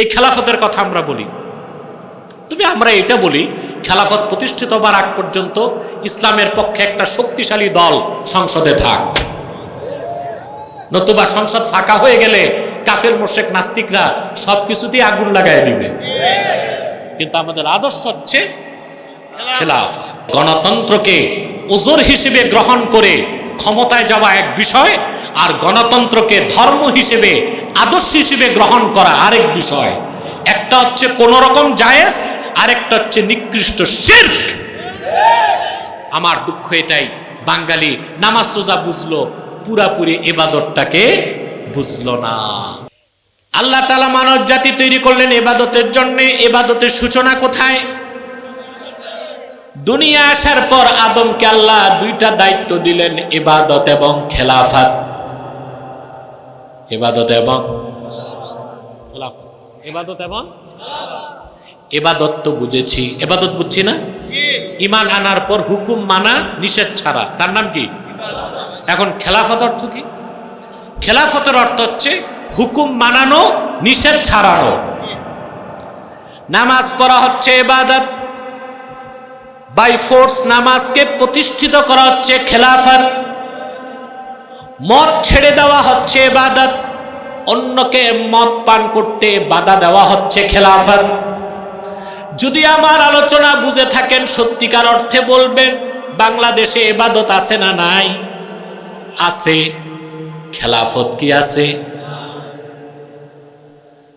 এই খেলাফতের কথা আমরা বলি। তুমি আমরা এটা বলি, খেলাফত প্রতিষ্ঠিত হবার আগ পর্যন্ত ইসলামের পক্ষে একটা শক্তিশালী দল সংসদে থাক। নতুবা সংসদ ফাঁকা হয়ে গেলে কাফের, মোশেক, নাস্তিকরা সব কিছুতেই আগুন লাগাই দিবে। কিন্তু আমাদের আদর্শ হচ্ছে খেলাফা গণতন্ত্রকে ওজোর হিসেবে গ্রহণ করে ক্ষমতায় যাওয়া এক বিষয় আর গণতন্ত্রকে ধর্ম হিসেবে, আদর্শ হিসেবে গ্রহণ করা আরেক বিষয়। একটা হচ্ছে কোন রকম জায়েজ, আরেকটা হচ্ছে নিকৃষ্ট শির্ক। আমার দুঃখ এটাই, বাঙালি নামাজ সোজা বুঝলো, পুরাপুরি এবাদতটাকে বুঝলো না। আল্লাহ তালা মানব জাতি তৈরি করলেন এবাদতের জন্য, এবাদতের সূচনা কোথায়? দুনিয়া আসার পর আদমকে আল্লাহ দুইটা দায়িত্ব দিলেন, এবাদত এবং খেলাফাত। এবাদত এবং। এবাদত এবং এবাদত তো বুঝেছি। এবাদত বুঝছি না? ইমান আনার পর হুকুম মানা নিষেধ ছাড়া। তার নাম কি? এখন খেলাফত অর্থ কি? খেলাফতের অর্থ হচ্ছে হুকুম মানানো নিষেধ ছাড়ানো। নামাজ পড়া হচ্ছে এবাদত। বাই ফোর্স নামাজকে প্রতিষ্ঠিত করা হচ্ছে খেলাফত। মদ ছেড়ে দেওয়া হচ্ছে এবাদত অন্যকে মদ পান করতে বাধা দেওয়া হচ্ছে খেলাফত। যদি আমার আলোচনা বুঝে থাকেন, সত্যিকার অর্থে বলবেন, বাংলাদেশে এবাদত আছে না নাই? আছে। খেলাফত কি আছে?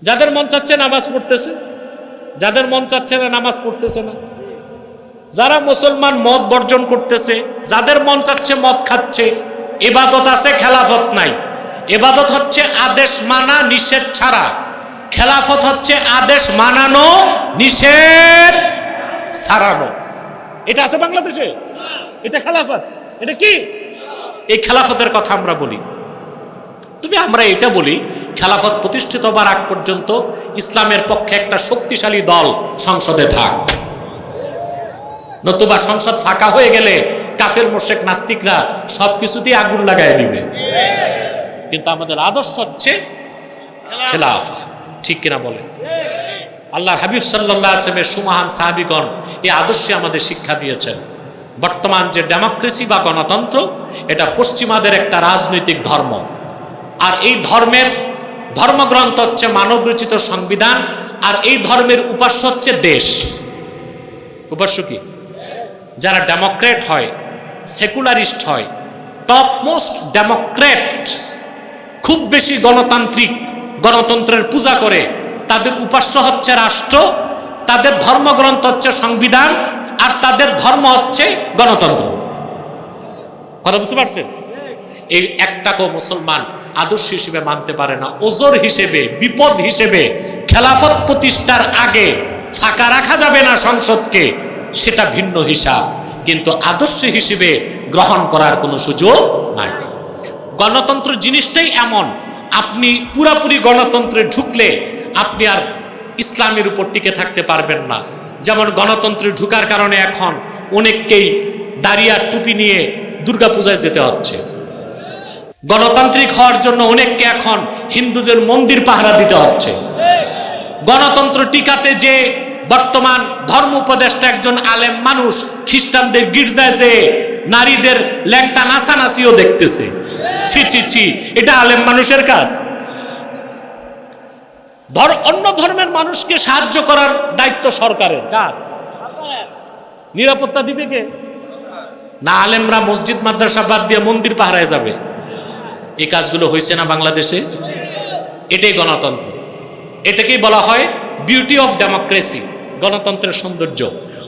যাদের মন চাচ্ছে নামাজ পড়তেছে, যাদের মন চাচ্ছে না নামাজ পড়তেছে না। যারা মুসলমান মদ বর্জন করতেছে, যাদের মন চাচ্ছে মদ খাচ্ছে এবাদত আছে, খেলাফত নাই। এবাদত হচ্ছে আদেশ মানা, নিষেধ ছাড়া। খেলাফত হচ্ছে আদেশ মানানো, নিষেধ ছাড়ানো। এটা আছে বাংলাদেশে? এটা খেলাফত। এটা কি? এই খেলাফতের কথা আমরা বলি। তুমি আমরা এটা বলি, খেলাফত প্রতিষ্ঠিত হবার আগ পর্যন্ত ইসলামের পক্ষে একটা শক্তিশালী দল সংসদে থাক। নতুবা সংসদ ফাঁকা হয়ে গেলে কাফের, মোশেক, নাস্তিকরা সব কিছুতেই আগুন লাগাই দিবে। কিন্তু আমাদের আদর্শ হচ্ছে খেলাফা। ঠিক কিনা বলে আল্লাহ হাবিব সাল্লাহ আসলামের সুমাহান সাহাবিগণ এই আদর্শে আমাদের শিক্ষা দিয়েছেন। বর্তমান যে ডেমোক্রেসি বা গণতন্ত্র, এটা পশ্চিমাদের একটা রাজনৈতিক ধর্ম। আর এই ধর্মের ধর্মগ্রন্থ হচ্ছে মানবরচিত সংবিধান, আর এই ধর্মের উপাস্য হচ্ছে দেশ। উপাস্য কি? যারা ডেমোক্রেট হয়, সেকুলারিস্ট হয় টপ মোস্ট ডেমোক্রেট খুব বেশি গণতান্ত্রিক গণতন্ত্রের পূজা করে, তাদের উপাস্য হচ্ছে রাষ্ট্র, তাদের ধর্মগ্রন্থ হচ্ছে সংবিধান, আর তাদের ধর্ম হচ্ছে গণতন্ত্র। কথা বুঝতে পারছেন? এই একটাকেও মুসলমান আদর্শ হিসেবে মানতে পারে না, ওজোর হিসেবে, বিপদ হিসেবে, খেলাফত প্রতিষ্ঠার আগে ফাঁকা রাখা যাবে না সংসদকে। সেটা ভিন্ন হিসাব। কিন্তু আদর্শ হিসেবে গ্রহণ করার কোনো সুযোগ নাই। গণতন্ত্র জিনিসটাই এমন। আপনি পুরাপুরি গণতন্ত্রে ঢুকলে আপনি আর ইসলামের উপর টিকে থাকতে পারবেন না। যেমন গণতন্ত্রে ঢুকার কারণে এখন অনেককেই দাঁড়িয়ে টুপি নিয়ে দুর্গাপূজায় যেতে হচ্ছে। গণতান্ত্রিক হওয়ার জন্য অনেককে এখন হিন্দুদের মন্দির পাহারা দিতে হচ্ছে। গণতন্ত্র টিকাতে যে বর্তমান ধর্ম উপদেষ্টা একজন আলেম মানুষ খ্রিস্টানদের গির্জায় যে নারীদের ল্যাংটা নাচানাচিও দেখতেছে। ছি ছি ছি, এটা আলেম মানুষের কাজ। ধর, অন্য ধর্মের মানুষকে সাহায্য করার দায়িত্ব সরকারের। কার? নিরাপত্তা দিবে কে? না, আলেমরা মসজিদ, মাদ্রাসা বাদ দিয়ে মন্দির পাহারায় যাবে। এই কাজগুলো হয়েছে না বাংলাদেশে? এটাই গণতন্ত্র। এটাকেই বলা হয় বিউটি অফ ডেমোক্রেসি। গণতন্ত্রের সৌন্দর্য।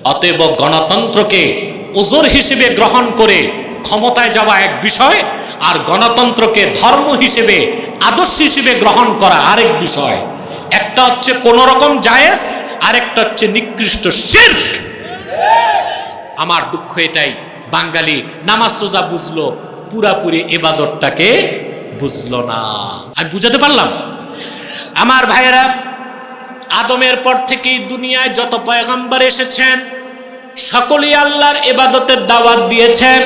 অতএব গণতন্ত্রকে ওজোর হিসেবে গ্রহণ করে ক্ষমতায় যাওয়া এক বিষয় আর গণতন্ত্রকে ধর্ম হিসেবে, আদর্শ হিসেবে গ্রহণ করা আরেক বিষয়। একটা হচ্ছে কোন রকম জায়েজ, আরেকটা হচ্ছে নিকৃষ্ট শির্ক। আমার দুঃখ এটাই, বাঙালি নামাজ সোজা বুঝলো, পুরাপুরি এবাদতটাকে বুঝলো না। আমি বুঝাতে পারলাম? আমার ভাইয়েরা আদমের পর থেকেই দুনিয়ায় যত পয়গম্বর এসেছেন, সকলেই আল্লাহর এবাদতের দাওয়াত দিয়েছেন।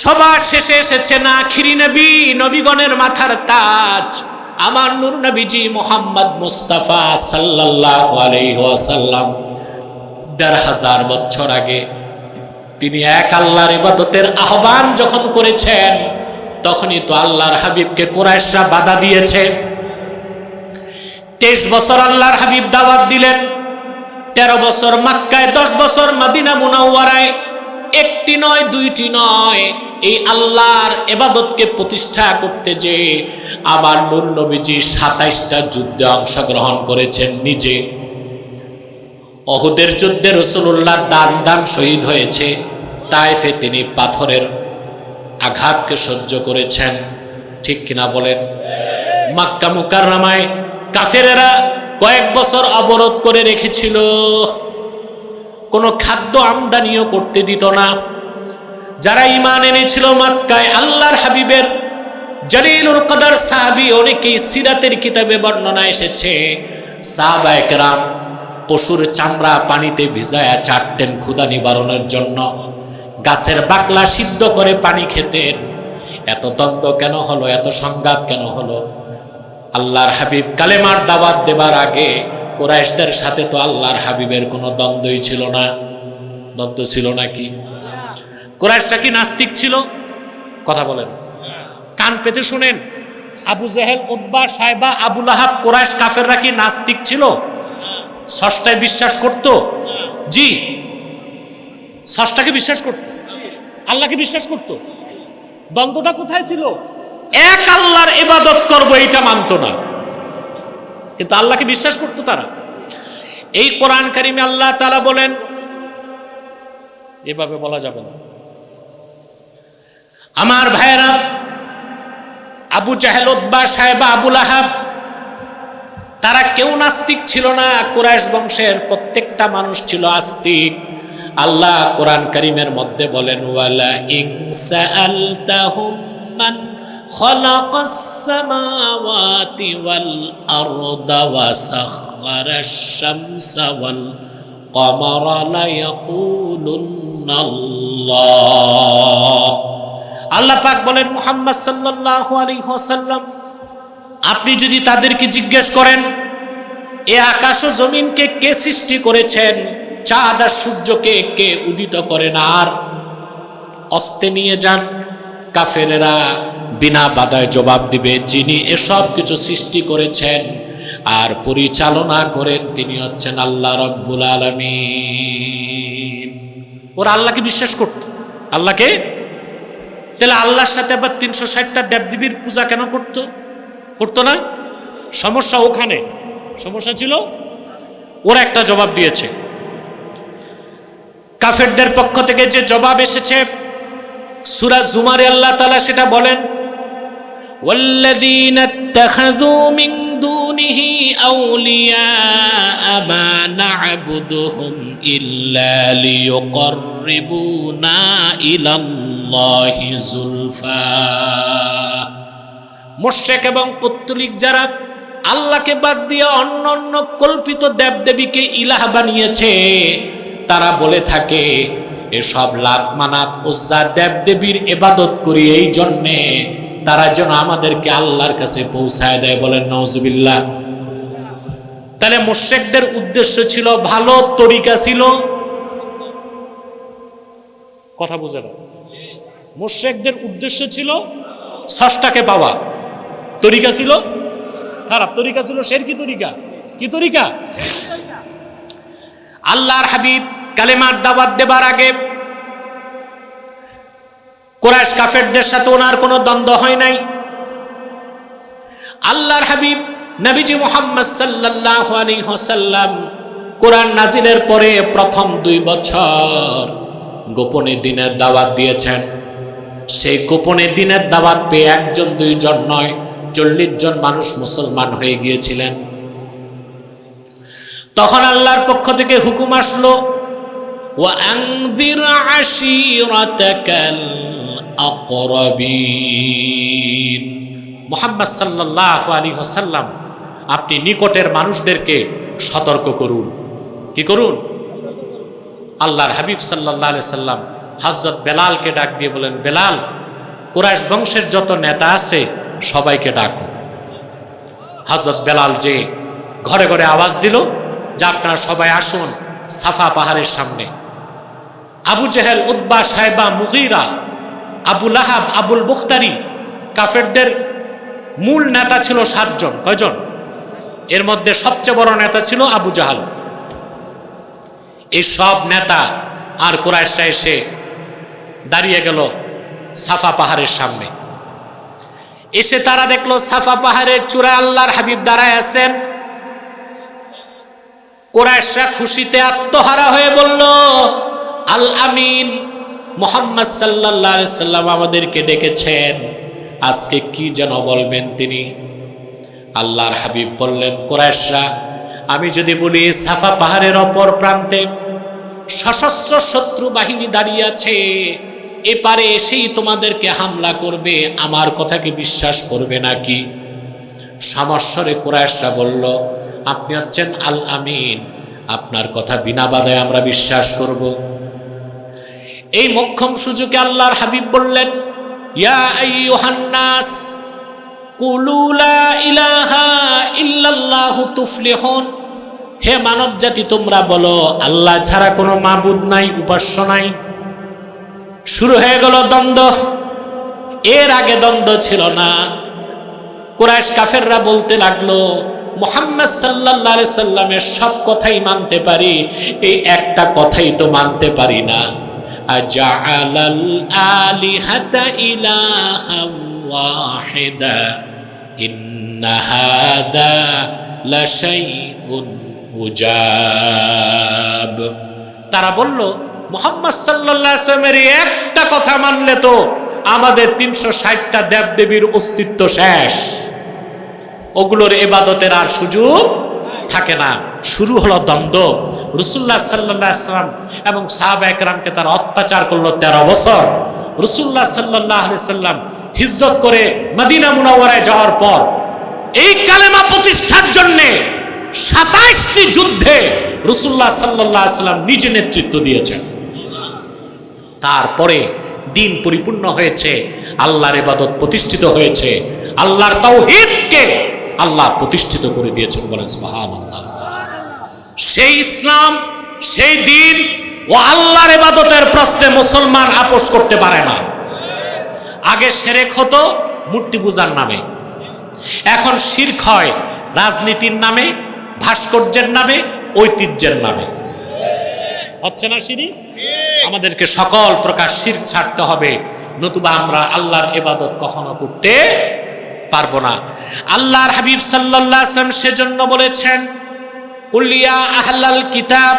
সবার শেষে এসেছেন আখিরি নবী, নবীগণের মাথার তাজ। আমার নূর নবীজি মোহাম্মদ মুস্তাফা সাল্লাল্লাহু আলাইহি ওয়াসাল্লাম, দেড় হাজার বছর আগে তিনি এক আল্লাহর ইবাদতের আহ্বান যখন করেছেন, তখনই তো আল্লাহর হাবিবকে কোরাইশরা বাধা দিয়েছে। তেইশ বছর আল্লাহর হাবিব দাওয়াত দিলেন। তেরো বছর মাক্কায়, দশ বছর মাদিনা মুনাওয়ারায়। একটি নয়, দুইটি নয়। এই আল্লাহর এবাদতকে প্রতিষ্ঠা করতে যে আবার নূর নবীজি সাতাইশটা যুদ্ধে অংশগ্রহণ করেছেন নিজে। অহুদের যুদ্ধে রসুল্লাহর দান দান শহীদ হয়েছে। তাই তাইফে তিনি পাথরের আঘাতকে সহ্য করেছেন। ঠিক কিনা বলেন? মাক্কা মুকাররামায় কাফেরেরা কয়েক বছর অবরোধ করে রেখেছিল। কোনো খাদ্য আমদানিও করতে দিত না। যারা ইমান এনেছিল মাক্কায়, আল্লাহর হাবিবের জলিলুল কদর সাহাবি অনেকেই সিরাতের কিতাবে বর্ণনা এসেছে। সাহাবায়করাম পশুর চামড়া পানিতে ভিজায়া চাটতেন ক্ষুধা নিবারণের জন্য। গাছের বাকলা সিদ্ধ করে পানি খেতেন। এত দ্বন্দ্ব কেন হলো? এত সংঘাত কেন হলো? আল্লাহর হাবিব কালেমার দাওয়াত দেবার আগে কোরাইশদের সাথে তো আল্লাহর হাবিবের কোনো দ্বন্দ্বই ছিল না। দ্বন্দ্ব ছিল নাকি কোরাইশরা কি নাস্তিক ছিল? কথা বলেন। কান পেতে শুনেন। আবু জাহেল উদ্বা সাহেবা আবুল আহাব কোরাইশ কাফেররা কি নাস্তিক ছিল? ষষ্ঠায় বিশ্বাস করত? জি। ষষ্ঠাকে বিশ্বাস করত। আল্লাহকে বিশ্বাস করত। দ্বন্দ্বটা কোথায় ছিল? এক আল্লাহর ইবাদত করব এটা মানতো না। কিন্তু আল্লাহকে বিশ্বাস করতো তারা। এই কোরআন কারিমে আল্লাহ তারা বলেন, এভাবে বলা যাবে না। আমার ভাইয়েরা, আবু জাহেল উদ্বা সাহেবা, আবুল আহাব, তারা কেউ নাস্তিক ছিল না। কুরাইশ বংশের প্রত্যেকটা মানুষ ছিল আস্তিক। আল্লাহ কোরআন করিমের মধ্যে বলেন, ওয়ালা ইনসাআলতাহুম মান খালাকাস ওয়া সাখখারাশ শামসা ওয়াল কমারা লা ইয়াকুলুন্না আল্লাহ আল্লাহ পাক বলেন, মুহাম্মদ সাল্লাল্লাহু আলাইহি ওয়াসাল্লাম, আপনি যদি তাদেরকে জিজ্ঞেস করেন, এ আকাশ ও জমিনকে কে সৃষ্টি করেছেন, চাঁদ আর সূর্যকে কে উদিত করেন, আর অস্তে নিয়ে যান কাফেরেরা বিনা বাধায় জবাব দিবে, যিনি এসব কিছু সৃষ্টি করেছেন আর পরিচালনা করেন, তিনি হচ্ছেন আল্লাহ রব্বুল আলমিন। ওরা আল্লাহকে বিশ্বাস করত। আল্লাহকে? তাহলে আল্লাহর সাথে আবার তিনশো ষাটটা দেবদেবীর পূজা কেন করতো? করতো না? সমস্যা ওখানে। সমস্যা ছিল, ওরা একটা জবাব দিয়েছে। কাফেরদের পক্ষ থেকে যে জবাব এসেছে, সুরা জুমারে আল্লাহ তালা সেটা বলেন والذين اتخذوا من دونه أولياء ما نعبدهم إلا ليقربونا إلى الله زلفى মোশেক এবং পত্তলিক যারা আল্লাহকে বাদ দিয়ে অন্য অন্য কল্পিত দেবদেবীকে ইলাহ বানিয়েছে তারা বলে থাকে এসব লাত মানাত উজ্জা দেবদেবীর এবাদত করি এই জন্যে তারা যেন আমাদেরকে আল্লাহর কাছে পৌঁছায় দেয় বলেন নজবিল্লা তাহলে মোশেকদের উদ্দেশ্য ছিল, ভালো তরিকা ছিল। কথা বুঝে না মোশেকদের উদ্দেশ্য ছিল ষষ্ঠাকে পাওয়া। তরিকা ছিল? খারাপ। তরিকা ছিল সের কি তরিকা? কি তরিকা? আল্লাহর হাবিব কালেমার দাওয়াত দেবার আগে কোরআশ কাফেরদের সাথে ওনার কোনো দ্বন্দ্ব হয় নাই। আল্লাহর হাবিব নবীজি মোহাম্মদ সাল্লাহ আলী হোসাল্লাম কোরআন নাজিলের পরে প্রথম দুই বছর গোপনে দিনের দাওয়াত দিয়েছেন। সেই গোপনে দিনের দাওয়াত পেয়ে একজন, দুইজন নয়, চল্লিশ জন মানুষ মুসলমান হয়ে গিয়েছিলেন। তখন আল্লাহর পক্ষ থেকে হুকুম আসলো, ওয়া আংদির আশিরাতাকাল আকরাবিন মোহাম্মদ সাল্লাহ আলী হাসাল্লাম আপনি নিকটের মানুষদেরকে সতর্ক করুন। কি করুন? আল্লাহর হাবিব সাল্লাহ আলি সাল্লাম হজরত বেলালকে ডাক দিয়ে বলেন, বেলাল, কুরাইশ বংশের যত নেতা আছে, সবাইকে ডাকো। হজরত বেলাল যে ঘরে ঘরে আওয়াজ দিল যে আপনারা সবাই আসুন সাফা পাহাড়ের সামনে। আবু জেহেল উদ্বা সাহেবা মুহিরা আবুল আহাব আবুল বুখতারি, কাফেরদের মূল নেতা ছিল সাতজন। কয়জন? এর মধ্যে সবচেয়ে বড় নেতা ছিল আবু জাহাল। এই সব নেতা আর কোরআশা এসে দাঁড়িয়ে গেল সাফা পাহাড়ের সামনে। এসে তারা দেখল সাফা পাহাড়ের চূড়া আল্লাহর হাবিব দাঁড়ায় আছেন। কোরআশা খুশিতে আত্মহারা হয়ে বলল, আল আমিন মোহাম্মদ সাল্লাহ সাল্লাম আমাদেরকে ডেকেছেন। আজকে কি যেন বলবেন তিনি? আল্লাহর হাবিব বললেন কোরআশরা আমি যদি বলি, সাফা পাহাড়ের অপর প্রান্তে সশস্ত্র শত্রু বাহিনী দাঁড়িয়ে আছে এপারে এসেই তোমাদেরকে হামলা করবে, আমার কথাকে বিশ্বাস করবে নাকি? সমস্বরে কোরআশরা বলল, আপনি হচ্ছেন আল আমিন আপনার কথা বিনা বাধায় আমরা বিশ্বাস করব। এই মক্ষম সুযোগে আল্লাহর হাবিব বললেন, ইয়া আইয়ুহান্নাস, কুলু লা ইলাহা ইল্লাল্লাহু তুফলিহুন। হে মানব জাতি তোমরা বলো, আল্লাহ ছাড়া কোনো মাবুদ নাই, উপাস্য নাই। শুরু হয়ে গেল দ্বন্দ্ব। এর আগে দ্বন্দ্ব ছিল না। কুরাইশ কাফেররা বলতে লাগল, মোহাম্মদ সাল্লাহ সাল্লামের সব কথাই মানতে পারি, এই একটা কথাই তো মানতে পারি না। আজাআলাল আলিহাতা ইলাহাম ওয়াহিদা ইন্না হাদা লাশাইউন উজাব তারা বলল, মোহাম্মদ আলাইহি একটা কথা মানলে তো আমাদের তিনশো ষাটটা দেবদেবীর অস্তিত্ব শেষ। ওগুলোর এবাদতের আর সুযোগ থাকে না। শুরু হলো দ্বন্দ্ব। রসুল্লাহ সাল্লাহ সাল্লাম এবং সাহাবা একরামকে তারা অত্যাচার করল তেরো বছর। রসুল্লাহ সাল্লাহ আলি সাল্লাম হিজরত করে মদিনা মুনাওয়ারায় যাওয়ার পর এই কালেমা প্রতিষ্ঠার জন্যে সাতাইশটি যুদ্ধে রসুল্লাহ সাল্লাহ সাল্লাম নিজে নেতৃত্ব দিয়েছেন। তারপরে দিন পরিপূর্ণ হয়েছে, আল্লাহর ইবাদত প্রতিষ্ঠিত হয়েছে, আল্লাহর তাওহীদকে আল্লাহ প্রতিষ্ঠিত করে দিয়েছেন বলেন, সুবহানাল্লাহ। সেই ইসলাম সেই দিন ও আল্লাহর এবাদতের প্রশ্নে মুসলমান আপোষ করতে পারে না। আগে সেরেক হতো মূর্তি পূজার নামে। এখন শির্ক হয় রাজনীতির নামে ভাস্কর্যের নামে ঐতিহ্যের নামে। হচ্ছে না সিঁড়ি আমাদেরকে সকল প্রকার শির ছাড়তে হবে। নতুবা আমরা আল্লাহর এবাদত কখনো করতে পারব না। আল্লাহর হাবিব সাল্লাল্লাহু আলাইহি সেজন্য বলেছেন কুলিয়া আহলাল কিতাব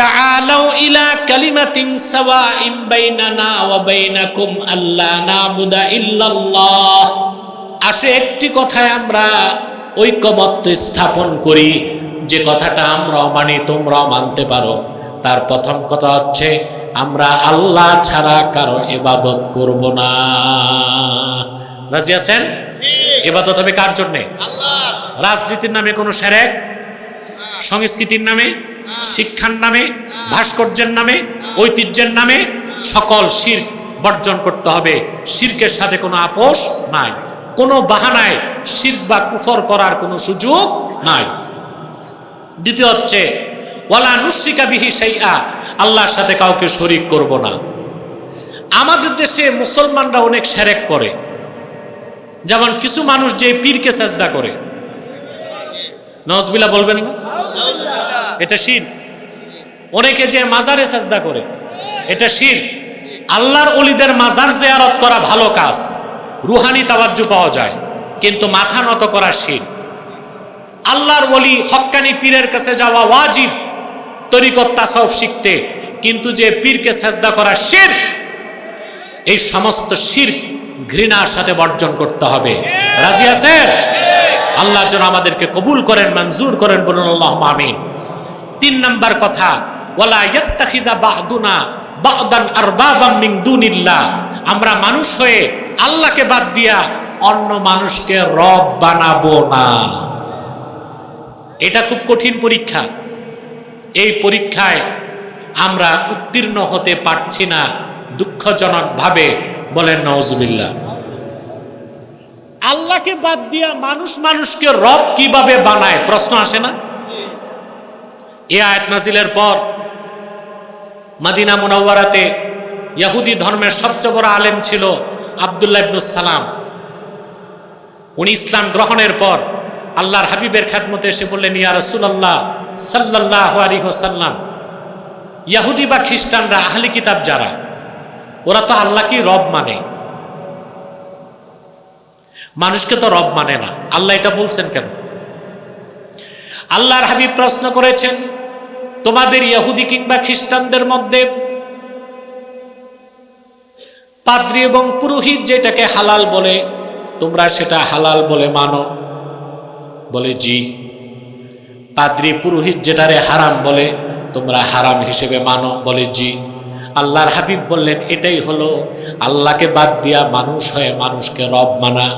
তাআলাউ ইলা কালিমাতিন সাওয়াইন বাইনানা ওয়া বাইনাকুম আল্লা নাবুদা ইল্লাল্লাহ আসে একটি কথায় আমরা ঐকমত্য স্থাপন করি। যে কথাটা আমরাও মানি তোমরাও মানতে পারো। তার প্রথম কথা হচ্ছে আমরা আল্লাহ ছাড়া কারও এবাদত করব না। রাজি আছেন? এবাদত হবে কার জন্যে? রাজনীতির নামে কোনো সেরেক? সংস্কৃতির নামে, শিক্ষার নামে, ভাস্কর্যের নামে, ঐতিহ্যের নামে সকল শির বর্জন করতে হবে। শির্কের সাথে কোনো আপোষ নাই। কোনো বাহানায় শির্ক বা কুফর করার কোনো সুযোগ নাই। দ্বিতীয় হচ্ছে, ওয়ালা নুসিকা বিহি সেইয়া আল্লাহর সাথে কাউকে শরিক করব না। আমাদের দেশে মুসলমানরা অনেক সেরেক করে। যেমন কিছু মানুষ যে পীরকে সেজদা করে। নজবিলা বলবেন না? এটা শির। অনেকে যে মাজারে সেজদা করে, এটা শির। আল্লাহর অলিদের মাজার জেয়ারত করা ভালো কাজ, রুহানি তাবাজ্জু পাওয়া যায়, কিন্তু মাথা নত করা শির। আল্লাহর ওলি হক্কানি পীরের কাছে যাওয়া ওয়াজিব, তরিকত তাসব শিখতে, কিন্তু যে পীরকে সেজদা করা শির, এই সমস্ত শির ঘৃণার সাথে বর্জন করতে হবে। রাজি আছেন? আল্লাহ যেন আমাদেরকে কবুল করেন, মঞ্জুর করেন বলুন আল্লাহ আমিন। তিন নাম্বার কথা, ওয়ালা ইয়াত্তাখিদা বাদুনা বাদান আরবাবাম মিন দুনিল্লাহ। আমরা মানুষ হয়ে আল্লাহকে বাদ দিয়া অন্য মানুষকে রব বানাবো না। এটা খুব কঠিন পরীক্ষা। এই পরীক্ষায় আমরা উত্তীর্ণ হতে পারছি না দুঃখজনকভাবে বলেন নওজবিল্লা আল্লাহকে বাদ দিয়া মানুষ মানুষকে রব কীভাবে বানায়? প্রশ্ন আসে না? এ আয়াত নাজিলের পর মাদিনা মুনাওয়ারাতে ইহুদি ধর্মের সবচেয়ে বড় আলেম ছিল আবদুল্লাহ ইবনুস সালাম। উনি ইসলাম গ্রহণের পর আল্লাহর হাবিবের খ্যাতমতে এসে বললেন, ইয়া রাসূলুল্লাহ সাল্লাল্লাহু আলাইহি ওয়াসাল্লাম ইয়াহুদি বা খ্রিস্টানরা আহলি কিতাব যারা, ওরা তো আল্লাহকে রব মানে। মানুষকে তো রব মানে না। আল্লাহ এটা বলছেন কেন? আল্লাহর হাবিব প্রশ্ন করেছেন তোমাদের ইহুদি কিংবা খ্রিস্টানদের মধ্যে পাদ্রী এবং পুরোহিত যেটাকে হালাল বলে, তোমরা সেটা হালাল বলে মানো। বলে, জি। পাদ্রী পুরোহিত যেটারে হারাম বলে, তোমরা হারাম হিসেবে মানো। বলে, জি। আল্লাহর হাবিব বললেন, এটাই হলো আল্লাহকে বাদ দিয়া মানুষ হয়ে মানুষকে রব মানা।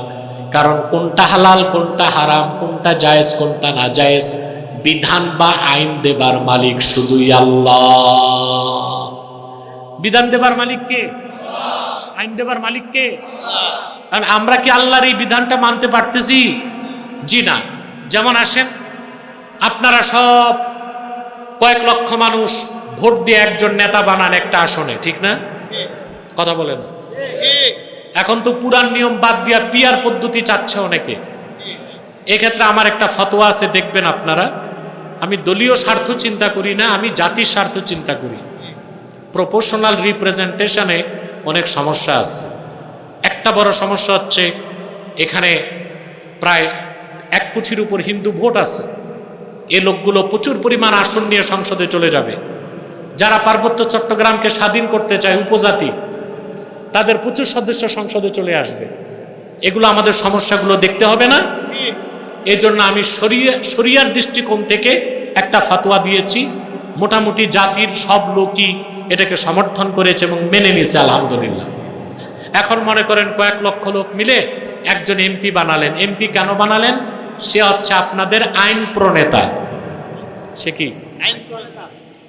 কারণ কোনটা হালাল, কোনটা হারাম, কোনটা জায়েজ, কোনটা না জায়েজ বিধান বা আইন দেবার মালিক শুধুই আল্লাহ। বিধান দেবার মালিক কে? আইন দেবার মালিক কে? আর আমরা কি আল্লাহর এই বিধানটা মানতে পারতেছি? জি না। যেমন আসেন, আপনারা সব কয়েক লক্ষ মানুষ ভোট দিয়ে একজন নেতা বানান একটা আসনে, ঠিক না? কথা বলেন। এখন তো পুরান নিয়ম বাদ দিয়া পিয়ার পদ্ধতি চাচ্ছে অনেকে। এক্ষেত্রে আমার একটা ফতোয়া আছে, দেখবেন আপনারা। আমি দলীয় স্বার্থ চিন্তা করি না, আমি জাতির স্বার্থ চিন্তা করি। প্রপোর্শনাল রিপ্রেজেন্টেশনে অনেক সমস্যা আছে। একটা বড় সমস্যা হচ্ছে, এখানে প্রায় এক কোটির উপর হিন্দু ভোট আছে। এ লোকগুলো প্রচুর পরিমাণ আসন নিয়ে সংসদে চলে যাবে। যারা পার্বত্য চট্টগ্রামকে স্বাধীন করতে চায় উপজাতি, তাদের প্রচুর সদস্য সংসদে চলে আসবে। এগুলো আমাদের সমস্যাগুলো দেখতে হবে না? এই জন্য আমি শরিয়া শরিয়ার দৃষ্টিকোণ থেকে একটা ফাতোয়া দিয়েছি। মোটামুটি জাতির সব লোকই এটাকে সমর্থন করেছে এবং মেনে নিয়েছে আলহামদুলিল্লাহ। এখন মনে করেন কয়েক লক্ষ লোক মিলে একজন এমপি বানালেন। এমপি কেন বানালেন? সে হচ্ছে আপনাদের আইন প্রণেতা। সে কি? আইন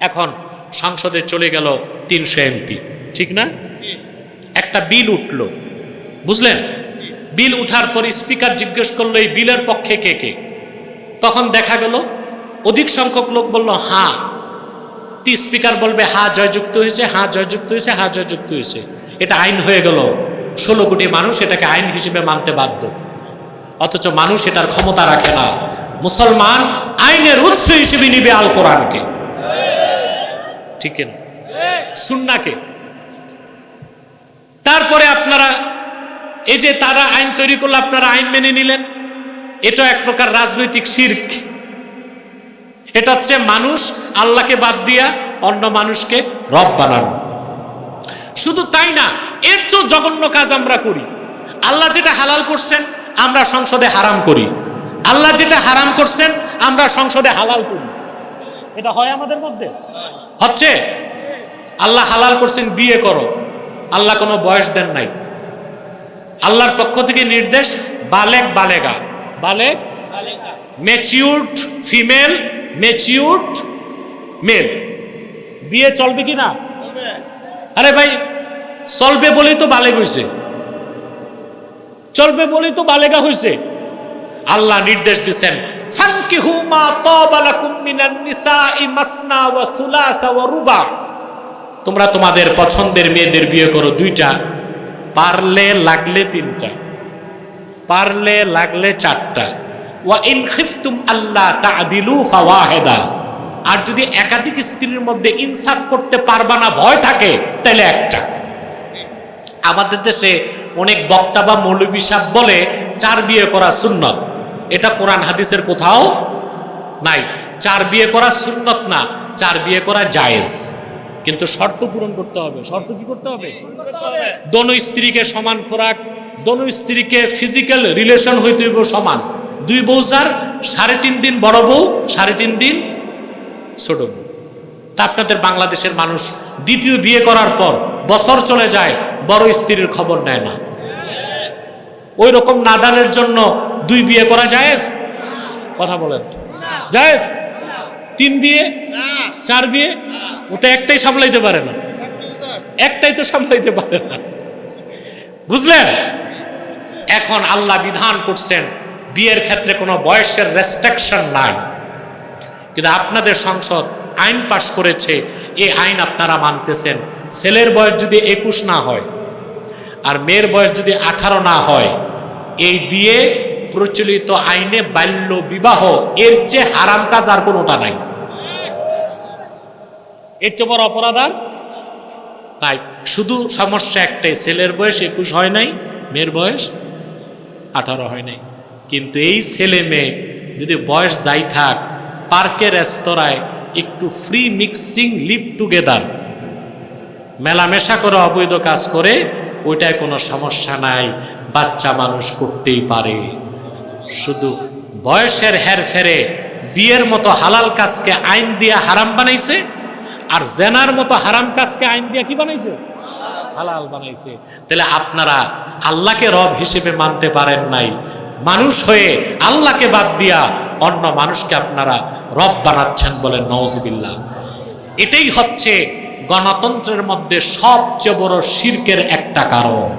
এখন সংসদে চলে গেল তিনশো এমপি। ঠিক না? একটা বিল উঠল। বুঝলেন? বিল উঠার পর স্পিকার জিজ্ঞেস করল, এই বিলের পক্ষে কে কে? তখন দেখা গেল, অধিক সংখ্যক লোক বলল হ্যাঁ তি স্পিকার বলবে, হা, জয়যুক্ত হয়েছে, হা, জয়যুক্ত হয়েছে, হা, জয়যুক্ত হয়েছে। এটা আইন হয়ে গেল। ষোলো কোটি মানুষ এটাকে আইন হিসেবে মানতে বাধ্য। অথচ মানুষ এটার ক্ষমতা রাখে না। মুসলমান আইনের উৎস হিসেবে নিবে আল কোরআনকে ঠিক না সুন্নাকে। তারপরে আপনারা এই যে তারা আইন তৈরি করলে, আপনারা আইন মেনে নিলেন। এটা এক প্রকার রাজনৈতিক শির্ক। এটা হচ্ছে মানুষ আল্লাহকে বাদ দিয়া অন্য মানুষকে রব বানানো। শুধু তাই না, এর চেয়েও জঘন্য কাজ আমরা করি। আল্লাহ যেটা হালাল করছেন, আমরা সংসদে হারাম করি। আল্লাহ যেটা হারাম করছেন, আমরা সংসদে হালাল করি। এটা হয় আমাদের মধ্যে? হচ্ছে? আল্লাহ হালাল করছেন, বিয়ে করো। আল্লাহ কোনো বয়স দেন নাই। আল্লাহর পক্ষ থেকে নির্দেশ বালেক বালেগা। বালেক ম্যাচিউরড ফিমেল ম্যাচিউরড মেল বিয়ে চলবে কি না? আরে ভাই চলবে বলেই তো বালেগ হয়েছে চলবে বলেই তো বালেগা হয়েছে আল্লাহ নির্দেশ দিচ্ছেন ফানকিহু মা তাবা লাকুম মিনান নিসাই মাসনা ওয়া সুলাসা ওয়া রুবা। তোমরা তোমাদের পছন্দের মেয়েদের বিয়ে করো দুইটা। পারলে লাগলে তিনটা, পারলে লাগলে চারটা। ওয়া ইন খিফতুম আল্লাহ তাদিলু ফাওয়াহিদা। আর যদি একাধিক স্ত্রীর মধ্যে ইনসাফ করতে পারবা না, ভয় থাকে, তাহলে একটা। আমাদের দেশে অনেক বক্তা বা মৌলবী সাহেব বলে, চার বিয়ে করা সুন্নত। এটা কোরআন হাদিসের কোথাও নাই। চার বিয়ে করা সুন্নত না, চার বিয়ে করা জায়েজ। কিন্তু শর্ত পূরণ করতে হবে। শর্ত কি করতে হবে? দোনো স্ত্রীকে সমান খোরাক দোনো স্ত্রীকে ফিজিক্যাল রিলেশন হইতে হইব সমান। দুই বউ যার সাড়ে তিন দিন বড় বউ সাড়ে তিন দিন ছোট বউ। তা আপনাদের বাংলাদেশের মানুষ দ্বিতীয় বিয়ে করার পর বছর চলে যায় বড় স্ত্রীর খবর নেয় না। ওই রকম নাদানের জন্য দুই বিয়ে করা জায়েজ? কথা বলেন। জায়েজ? তিন বিয়ে চার বিয়ে? ওটা একটাই সামলাইতে পারে না। একটাই তো সামলাইতে পারে না। বুঝলেন? এখন আল্লাহ বিধান করছেন বিয়ের ক্ষেত্রে কোনো বয়সের রেস্ট্রিকশন নাই। কিন্তু আপনাদের সংসদ আইন পাশ করেছে এই আইন আপনারা মানতেছেন। ছেলের বয়স যদি একুশ না হয় আর মেয়ের বয়স যদি আঠারো না হয় এই বিয়ে প্রচলিত আইনে বাল্য বিবাহ এর চেয়ে হারাম কাজ আর কোনোটা নাই। এর চেয়ে বড় অপরাধ আর? তাই, শুধু সমস্যা একটাই, ছেলের বয়স একুশ হয় নাই, মেয়ের বয়স আঠারো হয় নাই। কিন্তু এই ছেলে মেয়ে যদি বয়স যাই থাক, পার্কের রেস্তোরাঁয় একটু ফ্রি মিক্সিং লিভ টুগেদার মেলামেশা করে অবৈধ কাজ করে, ওইটায় কোনো সমস্যা নাই, বাচ্চা মানুষ করতেই পারে। শুধু বয়সের হেরফেরে বিয়ের মতো হালাল কাজকে আইন দিয়ে হারাম বানাইছে আর জেনার মতো হারাম কাজকে আইন দিয়ে কি বানাইছে? হালাল বানাইছে। তাহলে আপনারা আল্লাহকে রব হিসেবে মানতে পারেন নাই। মানুষ হয়ে আল্লাহকে বাদ দিয়া অন্য মানুষকে আপনারা রব বানাচ্ছেন বলে নওজবিল্লা এটাই হচ্ছে গণতন্ত্রের মধ্যে সবচেয়ে বড় শির্কের একটা কারণ।